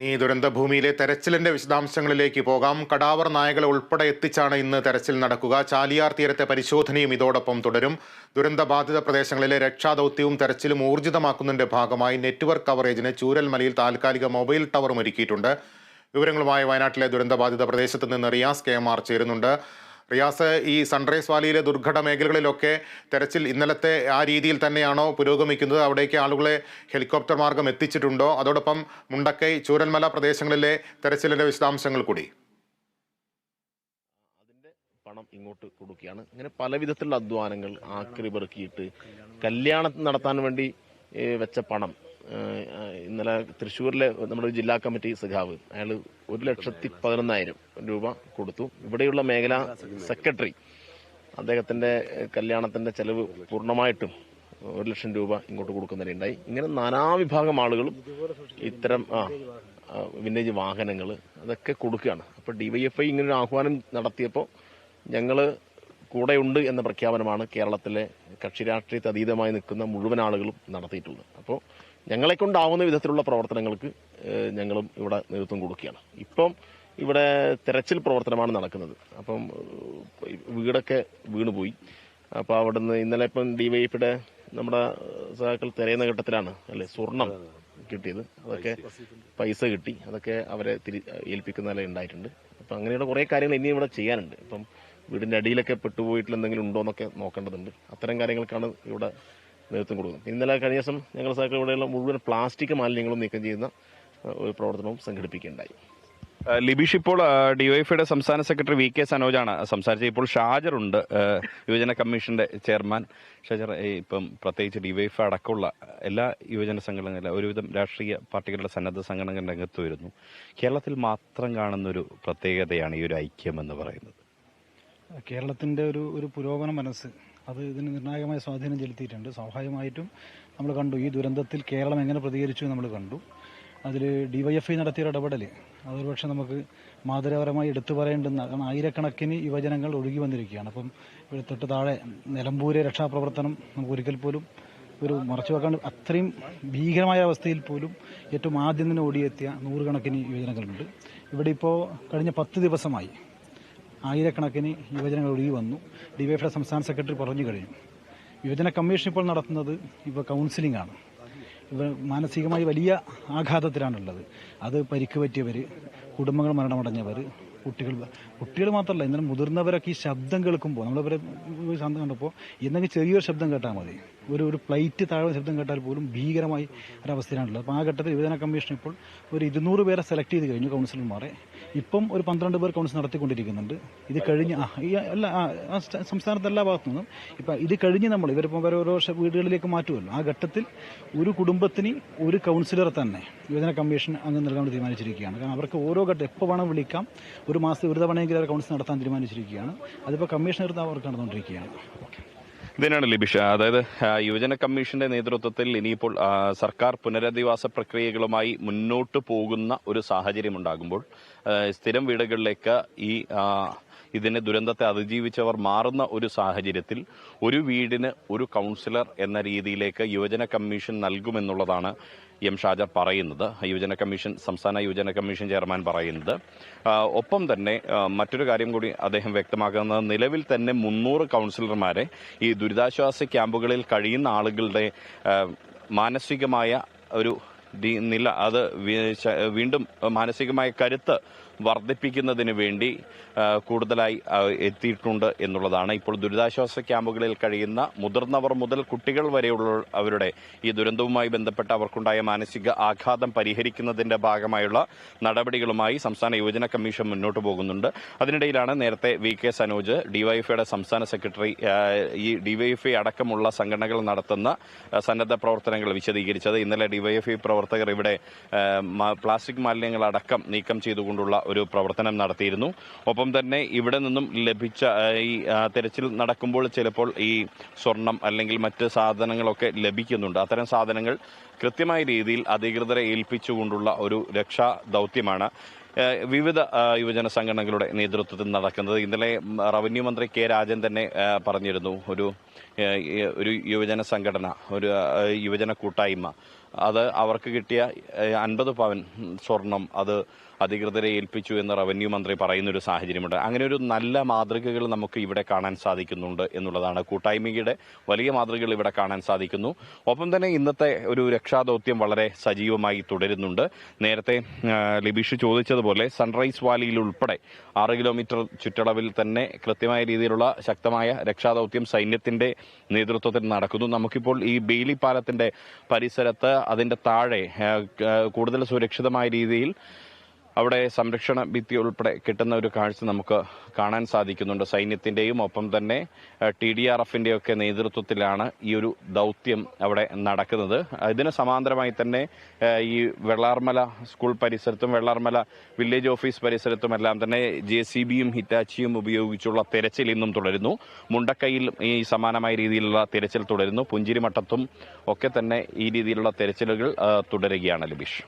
ഈ ദുരന്തഭൂമിയിലെ തെരച്ചിലിന്റെ വിശദാംശങ്ങളിലേക്ക് പോകാം. കടാവർ നായകളെ ഉൾപ്പെടെ എത്തിച്ചാണ് ഇന്ന് തെരച്ചിൽ നടക്കുക. ചാലിയാർ തീരത്തെ പരിശോധനയും ഇതോടൊപ്പം തുടരും. ദുരന്തബാധിത പ്രദേശങ്ങളിലെ രക്ഷാദൌത്യവും തെരച്ചിലും ഊർജിതമാക്കുന്നതിന്റെ ഭാഗമായി നെറ്റ്വർക്ക് കവറേജിന് ചൂരൽമലയിൽ താൽക്കാലിക മൊബൈൽ ടവറും ഒരുക്കിയിട്ടുണ്ട്. വിവരങ്ങളുമായി വയനാട്ടിലെ ദുരന്തബാധിത പ്രദേശത്ത് നിന്ന് റിയാസ് കെ എം ആർ ചേരുന്നുണ്ട്. റിയാസ് ഈ സൺറൈസ് വാലിയിലെ ദുർഘട മേഖലകളിലൊക്കെ തെരച്ചിൽ ഇന്നലത്തെ ആ രീതിയിൽ തന്നെയാണോ പുരോഗമിക്കുന്നത്? അവിടേക്ക് ആളുകളെ ഹെലികോപ്റ്റർ മാർഗം എത്തിച്ചിട്ടുണ്ടോ? അതോടൊപ്പം മുണ്ടക്കൈ ചൂരൽമല പ്രദേശങ്ങളിലെ തെരച്ചിലിന്റെ വിശദാംശങ്ങൾ കൂടി. പണം ഇങ്ങോട്ട് കൊടുക്കുകയാണ്. ഇങ്ങനെ പല വിധത്തിലുള്ള അധ്വാനങ്ങൾ ആക്രി പെറുക്കിയിട്ട് കല്യാണം നടത്താൻ വേണ്ടി വെച്ച പണം. ഇന്നലെ തൃശ്ശൂരിലെ നമ്മുടെ ജില്ലാ കമ്മിറ്റി സഖാവ് അയാൾ ഒരു ലക്ഷത്തി പതിനൊന്നായിരം രൂപ കൊടുത്തു. ഇവിടെയുള്ള മേഖലാ സെക്രട്ടറി അദ്ദേഹത്തിന്റെ കല്യാണത്തിന്റെ ചെലവ് പൂർണമായിട്ടും ഒരു ലക്ഷം രൂപ ഇങ്ങോട്ട് കൊടുക്കുന്നതിനുണ്ടായി ഇങ്ങനെ നാനാവിഭാഗം ആളുകളും ഇത്തരം ആ വിന്റേജ് വാഹനങ്ങൾ അതൊക്കെ കൊടുക്കുകയാണ്. അപ്പോൾ ഡിവൈഎഫ്ഐ ഒരു ആഹ്വാനം നടത്തിയപ്പോൾ ഞങ്ങൾ കൂടെയുണ്ട് എന്ന പ്രഖ്യാപനമാണ് കേരളത്തിലെ കക്ഷി രാഷ്ട്രീയത്തെ അതീതമായി നിൽക്കുന്ന മുഴുവൻ ആളുകളും നടത്തിയിട്ടുള്ളത്. അപ്പോൾ ഞങ്ങളെ കൊണ്ടാവുന്ന വിധത്തിലുള്ള പ്രവർത്തനങ്ങൾക്ക് ഞങ്ങളും ഇവിടെ നേതൃത്വം കൊടുക്കുകയാണ്. ഇപ്പം ഇവിടെ തെരച്ചിൽ പ്രവർത്തനമാണ് നടക്കുന്നത്. അപ്പം വീടൊക്കെ വീണുപോയി. അപ്പോൾ അവിടുന്ന് ഇന്നലെ ഇപ്പം ഡിവൈഎഫിയുടെ നമ്മുടെ സഹാക്കൾ തിരയുന്ന ഘട്ടത്തിലാണ് അല്ലെ? സ്വർണം കിട്ടിയത്. അതൊക്കെ പൈസ കിട്ടി. അതൊക്കെ അവരെ തിരി ഏൽപ്പിക്കുന്ന നില ഉണ്ടായിട്ടുണ്ട്. അപ്പം അങ്ങനെയുള്ള കുറേ കാര്യങ്ങൾ ഇനിയും ഇവിടെ ചെയ്യാനുണ്ട്. ഇപ്പം വീടിന്റെ അടിയിലൊക്കെ പെട്ടുപോയിട്ടുള്ള എന്തെങ്കിലും ഉണ്ടോ എന്നൊക്കെ നോക്കേണ്ടതുണ്ട്. അത്തരം കാര്യങ്ങൾക്കാണ് ഇവിടെ നേതൃത്വം കൊടുക്കുന്നു. ഇന്നലെ കഴിഞ്ഞ ദിവസം ഞങ്ങൾ സർക്കാർ ഇവിടെയുള്ള മുഴുവൻ പ്ലാസ്റ്റിക് മാലിന്യങ്ങളും നീക്കം ചെയ്യുന്ന ഒരു പ്രവർത്തനവും സംഘടിപ്പിക്കുകയുണ്ടായി. ലിബീഷ് ഇപ്പോൾ ഡിവൈഎഫ്ഐയുടെ സംസ്ഥാന സെക്രട്ടറി വി കെ സനോജാണ് സംസാരിച്ചത്. ഇപ്പോൾ ഷാജർ ഉണ്ട് ആ, യുവജന കമ്മീഷന്റെ ചെയർമാൻ. ഷാജർ ഇപ്പം പ്രത്യേകിച്ച് ഡിവൈഎഫ് അടക്കമുള്ള എല്ലാ യുവജന സംഘടനകളും ഒരുവിധം രാഷ്ട്രീയ പാർട്ടികളുടെ സന്നദ്ധ സംഘടനകളുടെ രംഗത്ത് വരുന്നു. കേരളത്തിൽ മാത്രം കാണുന്ന ഒരു പ്രത്യേകതയാണ് ഈ ഒരു ഐക്യം എന്ന് പറയുന്നത്. കേരളത്തിന്റെ ഒരു ഒരു പുരോഗമന മനസ്സ് അത് ഇതിന് നിർണായകമായ സ്വാധീനം ചെലുത്തിയിട്ടുണ്ട്. സ്വാഭാവികമായിട്ടും നമ്മൾ കണ്ടു ഈ ദുരന്തത്തിൽ കേരളം എങ്ങനെ പ്രതികരിച്ചു നമ്മൾ കണ്ടു. അതിൽ ഡി വൈ എഫ് ഐ നടത്തിയ ഇടപെടൽ അതൊരു പക്ഷേ നമുക്ക് മാതൃപരമായി എടുത്തു പറയേണ്ടുന്ന കാരണം ആയിരക്കണക്കിന് യുവജനങ്ങൾ ഒഴുകി വന്നിരിക്കുകയാണ്. അപ്പം ഇവിടെ തൊട്ട് താഴെ നിലമ്പൂരെ രക്ഷാപ്രവർത്തനം നമുക്ക് ഒരിക്കൽ പോലും ഒരു മറച്ചു വെക്കാൻ അത്രയും ഭീകരമായ അവസ്ഥയിൽ പോലും ഏറ്റവും ആദ്യം തന്നെ ഓടിയെത്തിയ നൂറുകണക്കിന് യുവജനങ്ങളുണ്ട്. ഇവിടെ ഇപ്പോൾ കഴിഞ്ഞ പത്ത് ദിവസമായി ആയിരക്കണക്കിന് യുവജനങ്ങൾ ഒഴുകി വന്നു. ഡിവൈഫയുടെ സംസ്ഥാന സെക്രട്ടറി പറഞ്ഞു കഴിഞ്ഞു. യുവജന കമ്മീഷൻ ഇപ്പോൾ നടത്തുന്നത് ഇപ്പോൾ കൗൺസിലിംഗ് ആണ്. ഇവ മാനസികമായി വലിയ ആഘാതത്തിലാണുള്ളത്. അത് പരിക്ക് പറ്റിയവർ കുടുംബങ്ങൾ മരണമടഞ്ഞവർ കുട്ടികൾ കുട്ടികൾ മാത്രമല്ല ഇന്നലെ മുതിർന്നവരൊക്കെ ഈ ശബ്ദം കേൾക്കുമ്പോൾ നമ്മളിവരെ ശാന്തം കണ്ടപ്പോൾ എന്തെങ്കിലും ചെറിയൊരു ശബ്ദം കേട്ടാൽ മതി. ഒരു ഒരു പ്ലേറ്റ് താഴെ ശബ്ദം കേട്ടാൽ പോലും ഭീകരമായി ഒരവസ്ഥയിലാണുള്ളത് അപ്പോൾ ആ ഘട്ടത്തിൽ യുവജന കമ്മീഷൻ ഇപ്പോൾ ഒരു ഇരുന്നൂറ് പേരെ സെലക്ട് ചെയ്ത് കഴിഞ്ഞു കൗൺസിലർമാരെ ഇപ്പം ഒരു പന്ത്രണ്ട് പേർ കൗൺസിൽ നടത്തിക്കൊണ്ടിരിക്കുന്നുണ്ട്. ഇത് കഴിഞ്ഞ് അല്ല സംസ്ഥാനത്തെ എല്ലാ ഭാഗത്തു നിന്നും ഇപ്പം ഇത് കഴിഞ്ഞ് നമ്മൾ ഇവരിപ്പോൾ വേറെ ഓരോ വീടുകളിലേക്ക് മാറ്റുമല്ലോ. ആ ഘട്ടത്തിൽ ഒരു കുടുംബത്തിന് ഒരു കൗൺസിലർ തന്നെ യുവജന കമ്മീഷൻ അംഗം നൽകാൻ തീരുമാനിച്ചിരിക്കുകയാണ്. കാരണം അവർക്ക് ഓരോ ഘട്ടം എപ്പോൾ വേണം വിളിക്കാം ഒരു മാസത്തിൽ ഒരു തവണയെങ്കിലും അവർ കൗൺസിൽ നടത്താൻ തീരുമാനിച്ചിരിക്കുകയാണ്. അതിപ്പോൾ കമ്മീഷണർ അവർക്ക് നടന്നുകൊണ്ടിരിക്കുകയാണ്. ഓക്കെ ഇതിനാണ് ലിബിഷ. അതായത് യുവജന കമ്മീഷന്റെ നേതൃത്വത്തിൽ ഇനിയിപ്പോൾ സർക്കാർ പുനരധിവാസ പ്രക്രിയകളുമായി മുന്നോട്ട് പോകുന്ന ഒരു സാഹചര്യം ഉണ്ടാകുമ്പോൾ സ്ഥിരം വീടുകളിലേക്ക് ഈ ഇതിനെ ദുരന്തത്തെ അതിജീവിച്ചവർ മാറുന്ന ഒരു സാഹചര്യത്തിൽ ഒരു വീടിന് ഒരു കൗൺസിലർ എന്ന രീതിയിലേക്ക് യുവജന കമ്മീഷൻ നൽകുമെന്നുള്ളതാണ് എം ഷാജ പറയുന്നത് യുവജന കമ്മീഷൻ സംസ്ഥാന യുവജന കമ്മീഷൻ ചെയർമാൻ പറയുന്നത്. ഒപ്പം തന്നെ മറ്റൊരു കാര്യം കൂടി അദ്ദേഹം വ്യക്തമാക്കുന്നത് നിലവിൽ തന്നെ മുന്നൂറ് കൗൺസിലർമാരെ ഈ ദുരിതാശ്വാസ ക്യാമ്പുകളിൽ കഴിയുന്ന ആളുകളുടെ മാനസികമായ ഒരു നില അത് വീണ്ടും മാനസികമായ കരുത്ത് വർദ്ധിപ്പിക്കുന്നതിന് വേണ്ടി കൂടുതലായി എത്തിയിട്ടുണ്ട് എന്നുള്ളതാണ്. ഇപ്പോൾ ദുരിതാശ്വാസ ക്യാമ്പുകളിൽ കഴിയുന്ന മുതിർന്നവർ മുതൽ കുട്ടികൾ വരെയുള്ള അവരുടെ ഈ ദുരന്തവുമായി ബന്ധപ്പെട്ട് അവർക്കുണ്ടായ മാനസിക ആഘാതം പരിഹരിക്കുന്നതിന്റെ ഭാഗമായുള്ള നടപടികളുമായി സംസ്ഥാന യുവജന കമ്മീഷൻ മുന്നോട്ട് പോകുന്നുണ്ട്. അതിനിടയിലാണ് നേരത്തെ വി കെ സനോജ് ഡിവൈഎഫ്ഐയുടെ സംസ്ഥാന സെക്രട്ടറി ഈ ഡിവൈഎഫ്ഐ അടക്കമുള്ള സംഘടനകൾ നടത്തുന്ന സന്നദ്ധ പ്രവർത്തനങ്ങൾ വിശദീകരിച്ചത്. ഇന്നലെ ഡിവൈഎഫ്ഐ പ്രവർത്തകർ ഇവിടെ പ്ലാസ്റ്റിക് മാലിന്യങ്ങൾ അടക്കം നീക്കം ചെയ്തുകൊണ്ടുള്ള ഒരു പ്രവർത്തനം നടത്തിയിരുന്നു. ഒപ്പം തന്നെ ഇവിടെ നിന്നും ലഭിച്ച ഈ തിരച്ചിൽ നടക്കുമ്പോൾ ചിലപ്പോൾ ഈ സ്വർണം അല്ലെങ്കിൽ മറ്റ് സാധനങ്ങളൊക്കെ ലഭിക്കുന്നുണ്ട്. അത്തരം സാധനങ്ങൾ കൃത്യമായ രീതിയിൽ അധികൃതരെ ഏൽപ്പിച്ചുകൊണ്ടുള്ള ഒരു രക്ഷാ ദൗത്യമാണ് വിവിധ യുവജന സംഘടനകളുടെ നേതൃത്വത്തിൽ നടക്കുന്നത്. ഇന്നലെ റവന്യൂ മന്ത്രി കെ രാജൻ തന്നെ പറഞ്ഞിരുന്നു ഒരു ഒരു യുവജന സംഘടന ഒരു യുവജന കൂട്ടായ്മ. അത് അവർക്ക് കിട്ടിയ അൻപത് പവൻ സ്വർണം അത് അധികൃതരെ ഏൽപ്പിച്ചു എന്ന് റവന്യൂ മന്ത്രി പറയുന്ന ഒരു സാഹചര്യമുണ്ട്. അങ്ങനെ ഒരു നല്ല മാതൃകകൾ നമുക്ക് ഇവിടെ കാണാൻ സാധിക്കുന്നുണ്ട് എന്നുള്ളതാണ്. കൂട്ടായ്മയുടെ വലിയ മാതൃകകൾ ഇവിടെ കാണാൻ സാധിക്കുന്നു. ഒപ്പം തന്നെ ഇന്നത്തെ ഒരു രക്ഷാദൗത്യം വളരെ സജീവമായി തുടരുന്നുണ്ട്. നേരത്തെ ലിബീഷ് ചോദിച്ചതുപോലെ സൺറൈസ് വാലിയിൽ ഉൾപ്പെടെ ആറ് കിലോമീറ്റർ ചുറ്റളവിൽ തന്നെ കൃത്യമായ രീതിയിലുള്ള ശക്തമായ രക്ഷാദൗത്യം സൈന്യത്തിന്റെ നേതൃത്വത്തിൽ നടക്കുന്നു. നമുക്കിപ്പോൾ ഈ ബെയിലി പാലത്തിന്റെ പരിസരത്ത് അതിന്റെ താഴെ കൂടുതൽ സുരക്ഷിതമായ രീതിയിൽ അവിടെ സംരക്ഷണ ഭിത്തി ഉൾപ്പെടെ കിട്ടുന്ന ഒരു കാഴ്ച നമുക്ക് കാണാൻ സാധിക്കുന്നുണ്ട്. സൈന്യത്തിന്റെയും ഒപ്പം തന്നെ ടി ഡി ആർ എഫിന്റെ ഒക്കെ നേതൃത്വത്തിലാണ് ഈ ഒരു ദൗത്യം അവിടെ നടക്കുന്നത്. ഇതിന് സമാന്തരമായി തന്നെ ഈ വെള്ളാർമല സ്കൂൾ പരിസരത്തും വെള്ളാർമല വില്ലേജ് ഓഫീസ് പരിസരത്തും എല്ലാം തന്നെ ജെ സി ബിയും ഹിറ്റാച്ചിയും ഉപയോഗിച്ചുള്ള തെരച്ചിൽ ഇന്നും തുടരുന്നു. മുണ്ടക്കയിൽ ഈ സമാനമായ രീതിയിലുള്ള തെരച്ചിൽ തുടരുന്നു. പുഞ്ചിരിമട്ടത്തും ഒക്കെ തന്നെ ഈ രീതിയിലുള്ള തെരച്ചിലുകൾ തുടരുകയാണ് ലിബീഷ്.